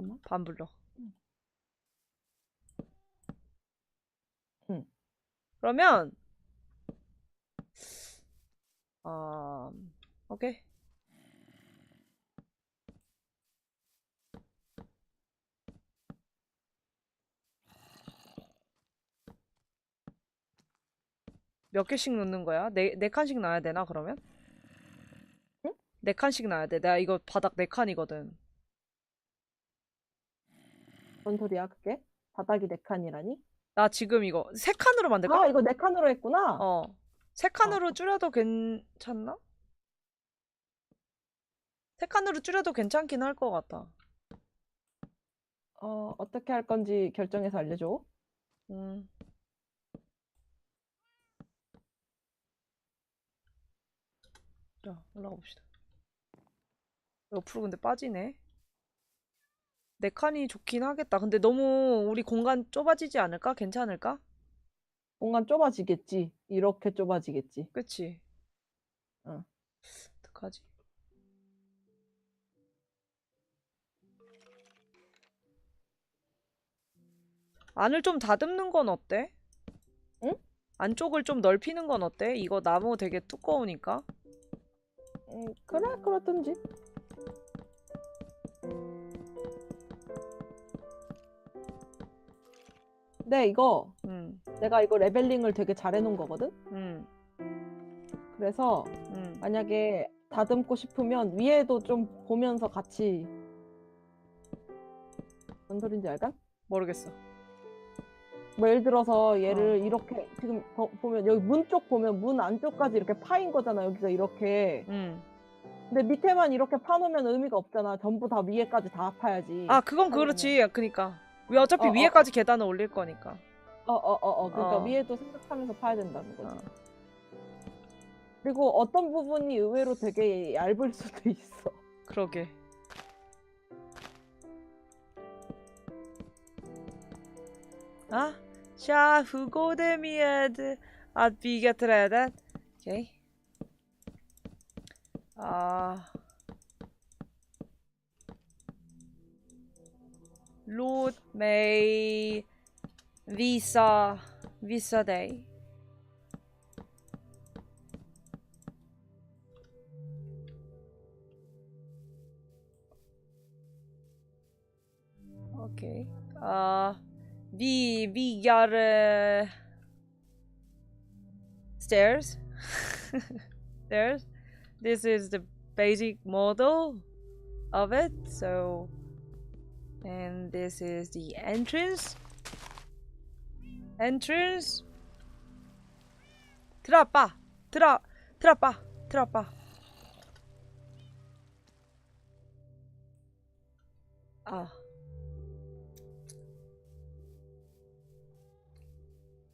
잠깐만. 응. 응. 그러면 아 오케이. 몇 개씩 넣는 거야? 네, 네 칸씩 놔야 되나, 그러면? 응? 네 칸씩 놔야 돼. 내가 이거 바닥 네 칸이거든. 뭔 소리야, 그게? 바닥이 네 칸이라니? 나 지금 이거 세 칸으로 만들까? 아, 이거 네 칸으로 했구나. 어. 세 칸으로 줄여도 괜찮나? 세 칸으로 줄여도 괜찮긴 할 것 같아. 어, 어떻게 할 건지 결정해서 알려줘. 음. 자, 올라가 봅시다. 옆으로 근데 빠지네. 네 칸이 좋긴 하겠다. 근데 너무 우리 공간 좁아지지 않을까? 괜찮을까? 공간 좁아지겠지. 이렇게 좁아지겠지. 그치? 응. 어떡하지? 안을 좀 다듬는 건 어때? 응? 안쪽을 좀 넓히는 건 어때? 이거 나무 되게 두꺼우니까. 음, 그래, 그렇든지. 네, 이거 응, 내가 이거 레벨링을 되게 잘 해놓은 거거든. 응, 그래서 응. 만약에 다듬고 싶으면 위에도 좀 보면서 같이 뭔 소린지 알까? 모르겠어. 뭐 예를 들어서 어. 얘를 이렇게 지금 보- 보면 여기 문 쪽 보면 문 안쪽까지 이렇게 파인 거잖아 여기가 이렇게 응. 근데 밑에만 이렇게 파놓으면 의미가 없잖아 전부 다 위에까지 다 파야지 아, 그건. 그렇지. 그니까. 왜 어차피 어, 어, 위에까지 계단을 올릴 거니까. 어어 어 어 그러니까 어. 위에도 생각하면서 파야 된다는 거지 어. 그리고 어떤 부분이 의외로 되게 얇을 수도 있어 그러게. Det med att bygga trädet? Okej. Ah. Låt mig visa, visa dig. Okej. Ah, vi bygger eh, stairs. stairs. This is the basic model of it. So, and this is the entrance. Entrance. 들어봐. 들어. 들어봐. 들어봐. 아.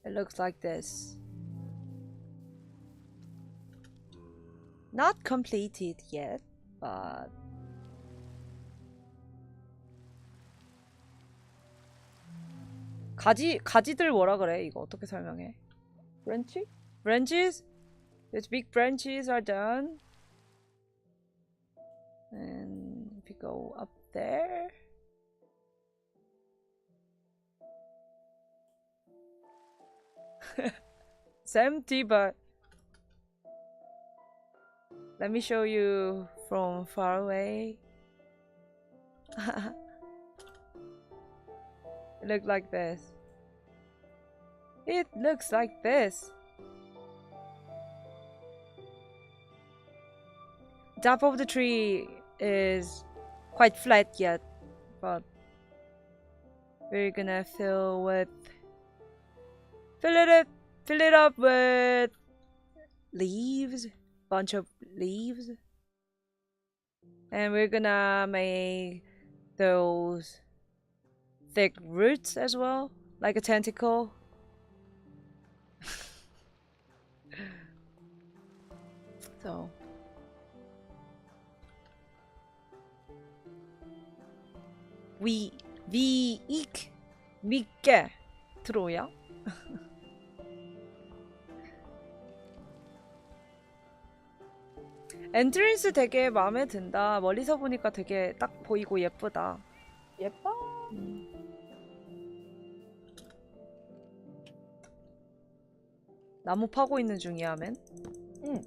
It looks like this. Not completed yet, but 가지 가지들 뭐라 그래? 이거 어떻게 설명해? 브랜치? Branches? These big branches are done. And if you go up there. it's empty, but let me show you from far away. look like this. It looks like this. top of the tree is quite flat yet, but we're gonna fill with fill it up fill it up with leaves, bunch of leaves. And we're gonna make those thick roots as well, like a tentacle. so 위, 위, 익, 믿게 들어오야? 엔트랜스 되게 마음에 든다. 멀리서 보니까 되게 딱 보이고 예쁘다. 예뻐. 나무 파고 있는 중이야, 맨. 응.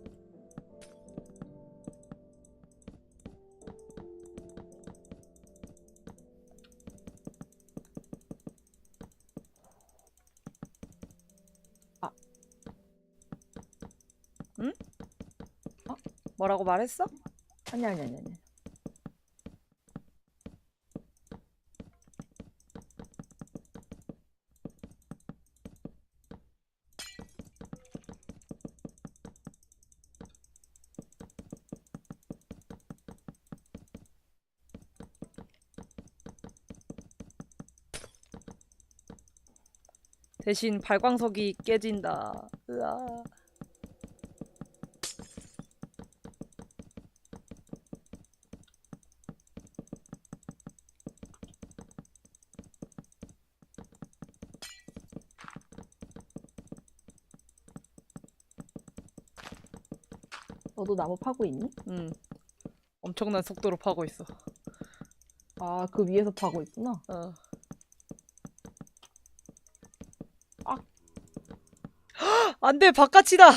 뭐라고 말했어? 아니 아니 아니 아니. 대신 발광석이 깨진다. 으아. 너도 나무 파고 있니? 음. 엄청난 속도로 파고 있어. 아 그 위에서 파고 있구나. 어. 아. 안 돼, 바깥이다!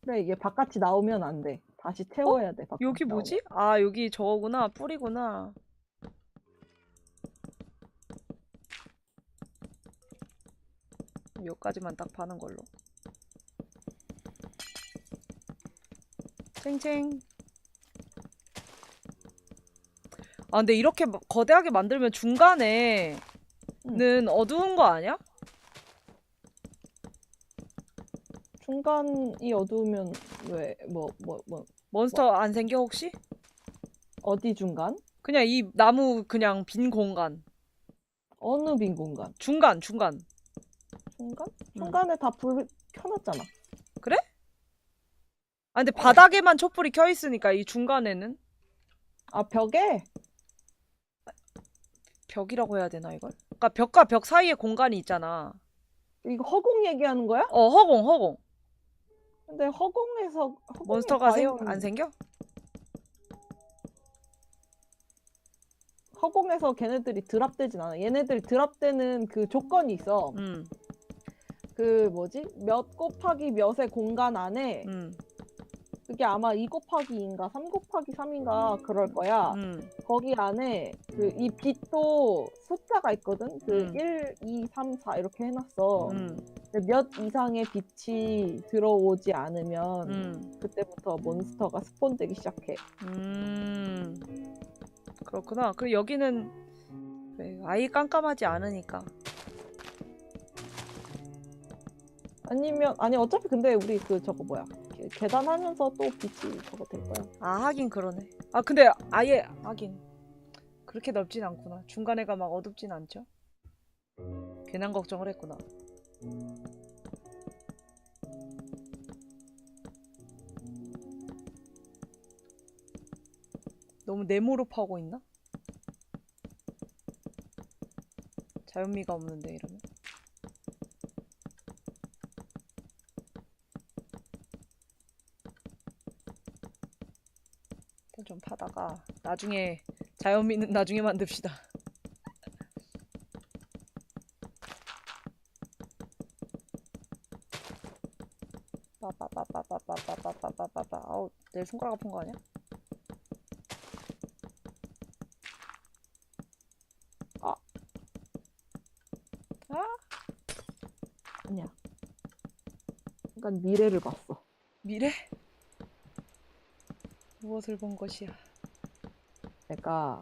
그래 이게 바깥이 나오면 안 돼. 다시 태워야 돼. 바깥이 여기. 뭐지? 아, 여기 저거구나. 뿌리구나. 여기까지만 딱 파는 걸로. 쨍쨍. 아, 근데 이렇게 막 거대하게 만들면 중간에 는 어두운 거 아니야? 중간이 어두우면 왜 뭐 뭐 뭐 몬스터 안 생겨, 혹시? 어디 중간? 그냥 이 나무 그냥 빈 공간. 어느 빈 공간? 중간, 중간. 중간? 음. 중간에 다 불 켜놨잖아. 아, 근데 바닥에만 촛불이 켜 있으니까 이 중간에는 아 벽에? 벽이라고 해야 되나 이걸? 그러니까 벽과 벽 사이에 공간이 있잖아. 이거 허공 얘기하는 거야? 어, 허공, 허공. 근데 허공에서 허공에 몬스터가 생, 과연 안 생겨? 허공에서 걔네들이 드랍되진 않아. 얘네들 드랍되는 그 조건이 있어. 음, 그 뭐지? 몇 곱하기 몇의 공간 안에 음, 그게 아마 2 곱하기 2인가 3 곱하기 3인가 그럴 거야. 음, 거기 안에 그 이 빛도 숫자가 있거든. 그 음. 1, 2, 3, 4 이렇게 해놨어. 음, 근데 몇 이상의 빛이 들어오지 않으면 음, 그때부터 몬스터가 스폰되기 시작해. 음. 그렇구나. 그리고 여기는 그래, 아예 깜깜하지 않으니까. 아니면 아니 어차피 근데 우리 그 저거 뭐야 계- 계단하면서 또 빛이 저거 될 거야. 아, 하긴 그러네. 아, 근데 아예 하긴 그렇게 넓진 않구나. 중간에가 막 어둡진 않죠. 괜한 걱정을 했구나. 너무 네모로 파고 있나? 자연미가 없는데 이러면 일단 좀 파다가 나중에 자연미는 나중에 만듭시다. 빠빠빠빠빠빠빠빠빠빠빠 아우 내 손가락 아픈 거 아니야? 아. 아 아니야. 미래를 봤어. 미래? 무엇을 본 것이야? 내가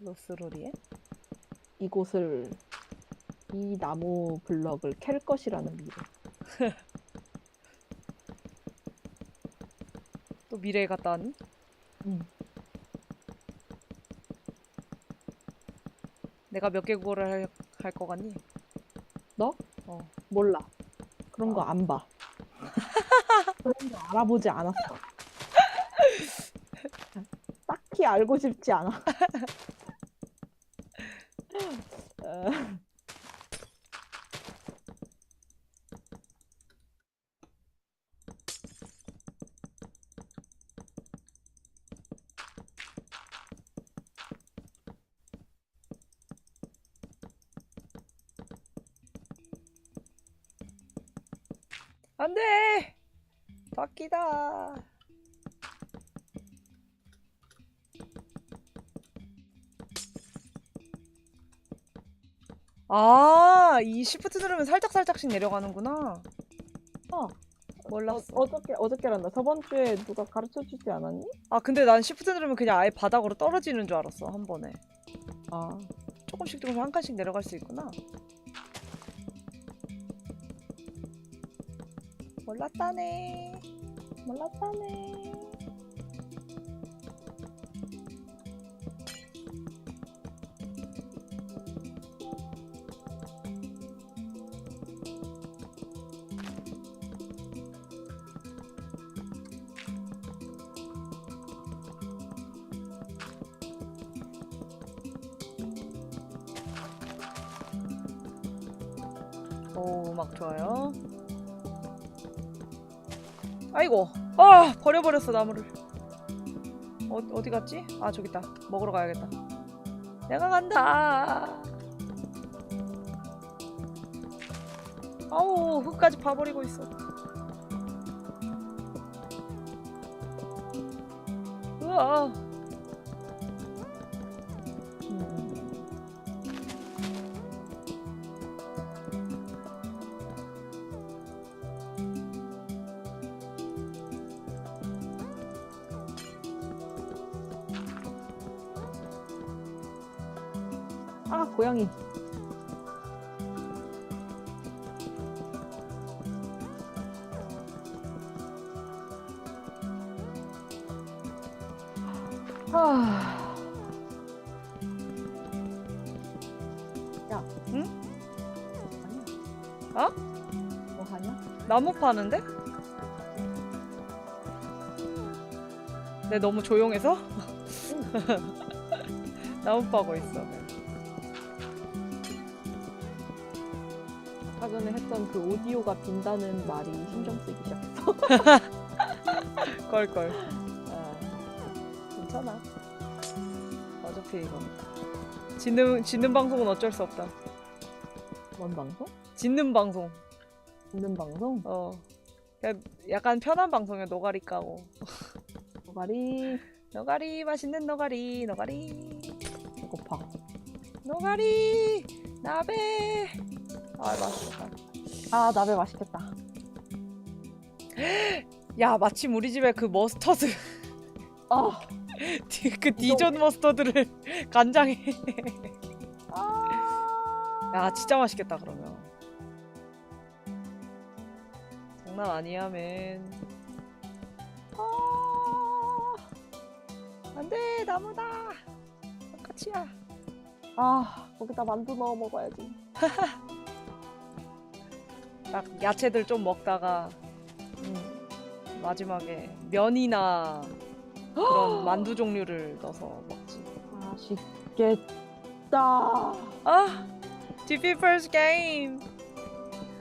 로스로리에? 이곳을 이 나무 블럭을 캘 것이라는 미래. 또 미래에 갔다 왔니? 응. 내가 몇 개 구걸을 할, 할거 같니? 너? 어. 몰라. 그런 거 아. 안 봐. 그런 거 알아보지 않았어. 딱히 알고 싶지 않아. 안 돼! 바퀴다. 아 이 시프트 누르면 살짝 살짝씩 내려가는구나 어. 몰랐어 어, 어저께 어저께란다. 저번 주에 누가 가르쳐 주지 않았니? 아 근데 난 시프트 누르면 그냥 아예 바닥으로 떨어지는 줄 알았어 한 번에 아. 조금씩 조금씩 한 칸씩 내려갈 수 있구나 몰랐다네 몰랐다네. 오 음악 좋아요? 아이고. 아 버려버렸어 나무를. 어, 어디 갔지? 아 저기 있다. 먹으러 가야겠다. 내가 간다. 아우 흙까지 파버리고 있어 아 고양이. 아. 야. 응? 어? 뭐 하냐? 나무 파는데? 내 너무 조용해서? 나무 파고 있어. 아까 전에 했던 그 오디오가 빈다는 말이 신경 쓰이기 시작했어. 껄껄. 아, 괜찮아. 어차피 이거. 짓는, 짓는 방송은 어쩔 수 없다. 뭔 방송? 짓는 방송. 듣는 방송? 어. 그냥 약간 편한 방송이야, 노가리 까고. 노가리 노가리, 맛있는 노가리, 노가리. 배고파. 노가리, 나베. 아, 맛있겠다. 아 나베 맛있겠다. 야, 마침 우리 집에 그 머스터드. 아, 디- 그 디전 머스터드를 간장에. 아. 야, 진짜 맛있겠다, 그러면. 장난 아니야, 맨. 아, 안 돼, 나무다. 똑같이야. 아 거기다 만두 넣어 먹어야지. 딱 야채들 좀 먹다가 음. 마지막에 면이나 그런 만두 종류를 넣어서 먹지. 맛있겠다. 아, DP first game.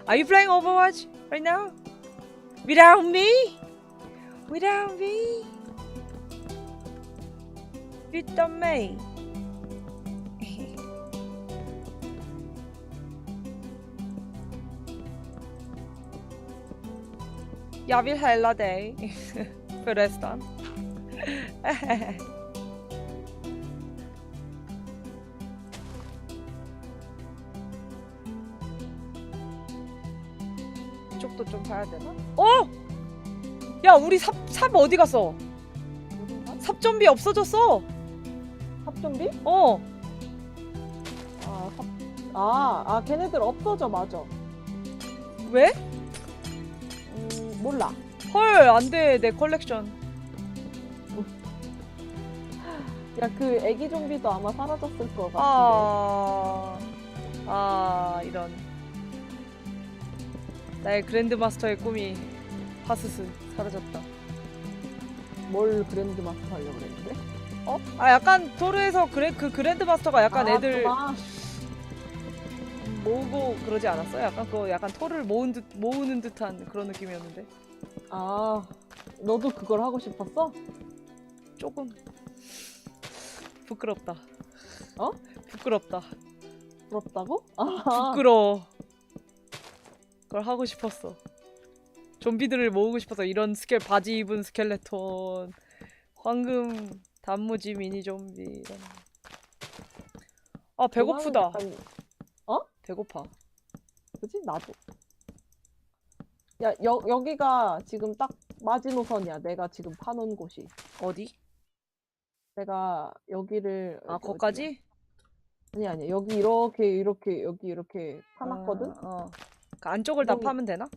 Are you playing Overwatch right now? Without me? Without me? Without me? Jag vill hela dig. Förresten. 이쪽도 좀 봐야 되나? 어! 야 우리 삽, 삽 어디 갔어? 삽 좀비 없어졌어. 삽좀비? 어. 아, 삽. 아, 아, 걔네들 없어져, 맞아. 왜? 음, 몰라. 헐 안 돼 내 컬렉션. 야, 그 애기 좀비도 아마 사라졌을 것 같은데. 아. 아 이런. 나의 그랜드 마스터의 꿈이 파스스 사라졌다. 뭘 그랜드 마스터 하려고 그랬는데? 어? 아 약간 토르에서 그래 그 그랜드 마스터가 약간 아, 애들 그만. 모으고 그러지 않았어요? 약간 그 약간 토를 모은 듯 모으는 듯한 그런 느낌이었는데 아, 너도 그걸 하고 싶었어? 조금 부끄럽다. 어? 부끄럽다. 부럽다고? 아, 부끄러워. 그걸 하고 싶었어. 좀비들을 모으고 싶어서 이런 스켈 바지 입은 스켈레톤 황금 단무지 미니 좀비 이런. 아 배고프다 그거는 약간- 배고파 그지 나도. 야 여, 여기가 지금 딱 마지노선이야. 내가 지금 파놓은 곳이. 어디? 내가 여기를 아 어디- 거기까지? 아니 아니 여기 이렇게 이렇게 여기 이렇게 파놨거든. 아, 어. 그 안쪽을 다 여기- 파면 되나?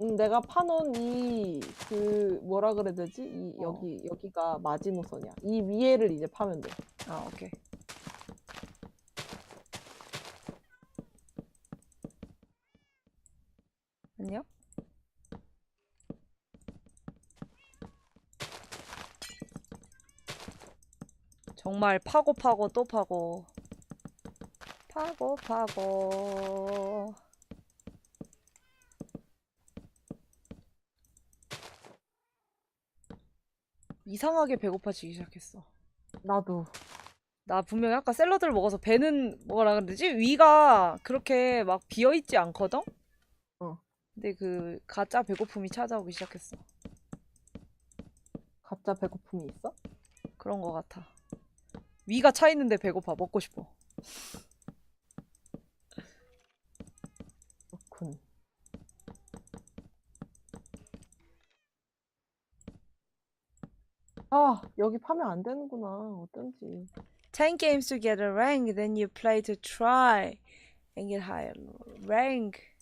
음, 내가 파놓은 이 그 뭐라 그래야 되지? 이 어. 여기 여기가 마지노선이야. 이 위에를 이제 파면 돼. 아 오케이 안녕? 정말 파고 파고 또 파고 파고 파고 이상하게 배고파지기 시작했어 나도. 나 분명히 아까 샐러드를 먹어서 배는 뭐라 그러지? 위가 그렇게 막 비어 있지 않거든? 어. 근데 그 가짜 배고픔이 찾아오기 시작했어. 가짜 배고픔이 있어? 그런 거 같아. 위가 차 있는데 배고파. 먹고 싶어. 그렇군. 아, 여기 파면 안 되는구나. 어쩐지. 10 games to get a rank, then you play to try and get higher rank.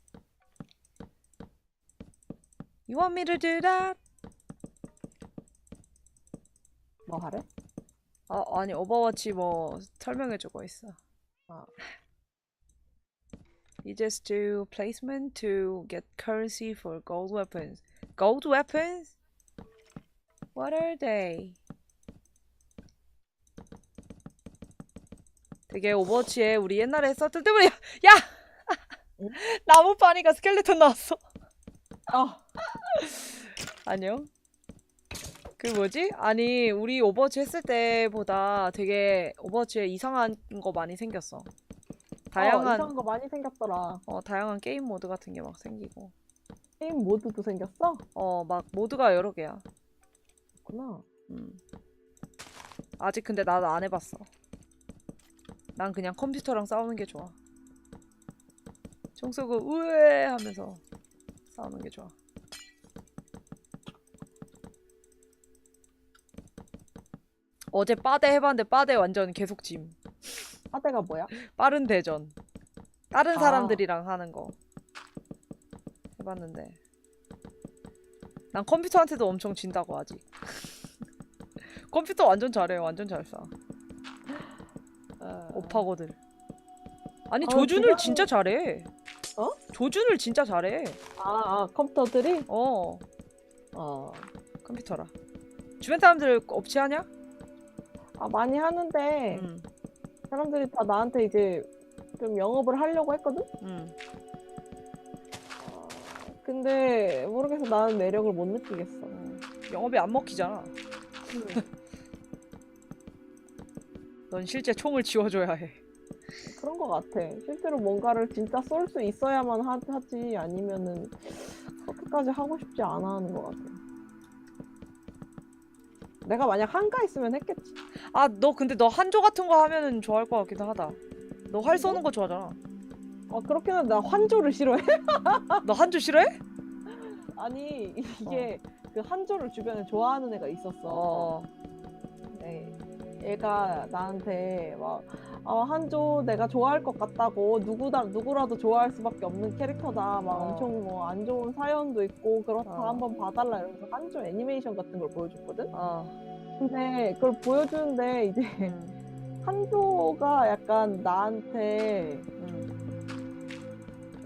You want me to do that? 뭐 하래? 아, 아니, 오버워치 뭐 설명해주고 있어. 아. You just do placement to get currency for gold weapons. Gold weapons? What are they? 되게 오버워치에 우리 옛날에 썼던 때문에 야! 응? 나무 파니까 스켈레톤 나왔어. 아, 안녕. 그 뭐지? 아니 우리 오버워치 했을 때보다 되게 오버워치에 이상한 거 많이 생겼어. 어, 다양한 이상한 거 많이 생겼더라. 어 다양한 게임 모드 같은 게 막 생기고 게임 모드도 생겼어? 어 막 모드가 여러 개야. 그렇구나. 음. 아직 근데 나도 안 해봤어. 난 그냥 컴퓨터랑 싸우는 게 좋아. 총 쏘고 우에 하면서 싸우는 게 좋아. 어제 빠데 해봤는데 빠데 완전 계속 짐. 하대가 뭐야? 빠른 대전. 다른 아. 사람들이랑 하는 거. 해봤는데. 난 컴퓨터한테도 엄청 진다고 아직. 컴퓨터 완전 잘해. 완전 잘 쏴. 어, 오파고들. 아니 아, 조준을 그거는- 진짜 잘해. 어? 조준을 진짜 잘해. 아, 아, 컴퓨터들이? 어 어. 컴퓨터라. 주변 사람들 없이 하냐? 아, 많이 하는데, 응. 사람들이 다 나한테 이제 좀 영업을 하려고 했거든? 응. 어, 근데 모르겠어. 나는 매력을 못 느끼겠어. 어. 영업이 안 먹히잖아. 넌 실제 총을 지워줘야 해. 그런 거 같아. 실제로 뭔가를 진짜 쏠 수 있어야만 하, 하지 아니면은 그렇게까지 하고 싶지 않아 하는 것 같아. 내가 만약 한가 있으면 했겠지. 아 너 근데 너 한조 같은 거 하면은 좋아할 것 같기도 하다. 너 활 쏘는 거 좋아하잖아. 어 그렇긴 한데 나 환조를 싫어해. 너 한조 싫어해? 아니 이게 그 한조를 주변에 좋아하는 애가 있었어. 어. 네. 얘가 나한테 막 아, 한조 내가 좋아할 것 같다고 누구다 누구라도 좋아할 수밖에 없는 캐릭터다. 막 어. 엄청 뭐 안 좋은 사연도 있고 그렇다 어. 한번 봐달라 이러면서 한조 애니메이션 같은 걸 보여줬거든. 어. 근데 그걸 보여주는데 이제 음. 한조가 약간 나한테 음.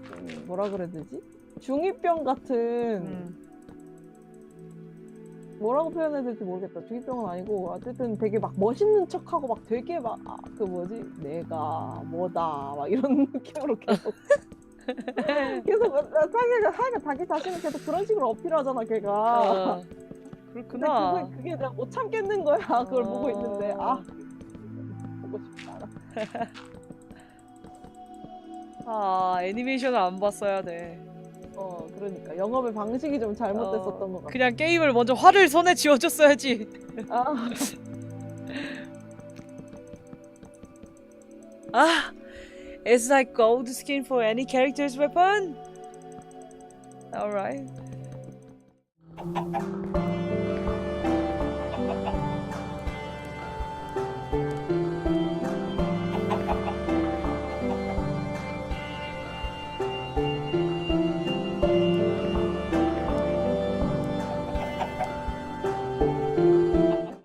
좀 뭐라 그래야 되지? 중이병 같은 음. 뭐라고 표현해야 될지 모르겠다. 중이병은 아니고 어쨌든 되게 막 멋있는 척하고 막 되게 막 그 뭐지 내가 뭐다 막 이런 느낌으로 계속 계속 자기가 자기가 자기 자신을 계속 그런 식으로 어필하잖아 걔가. 어. 근데 그렇구나. 그게, 그게 내가 못 참겠는 거야. 그걸 보고 있는데 어. 아 보고 않아. 아 애니메이션을 안 봤어야 돼. 어어 그러니까 영업의 방식이 좀 잘못됐었던 어, 것 같아. 그냥 게임을 먼저 화를 손에 쥐어줬어야지. 아, Ah, it's like gold skin for any character's weapon. All right.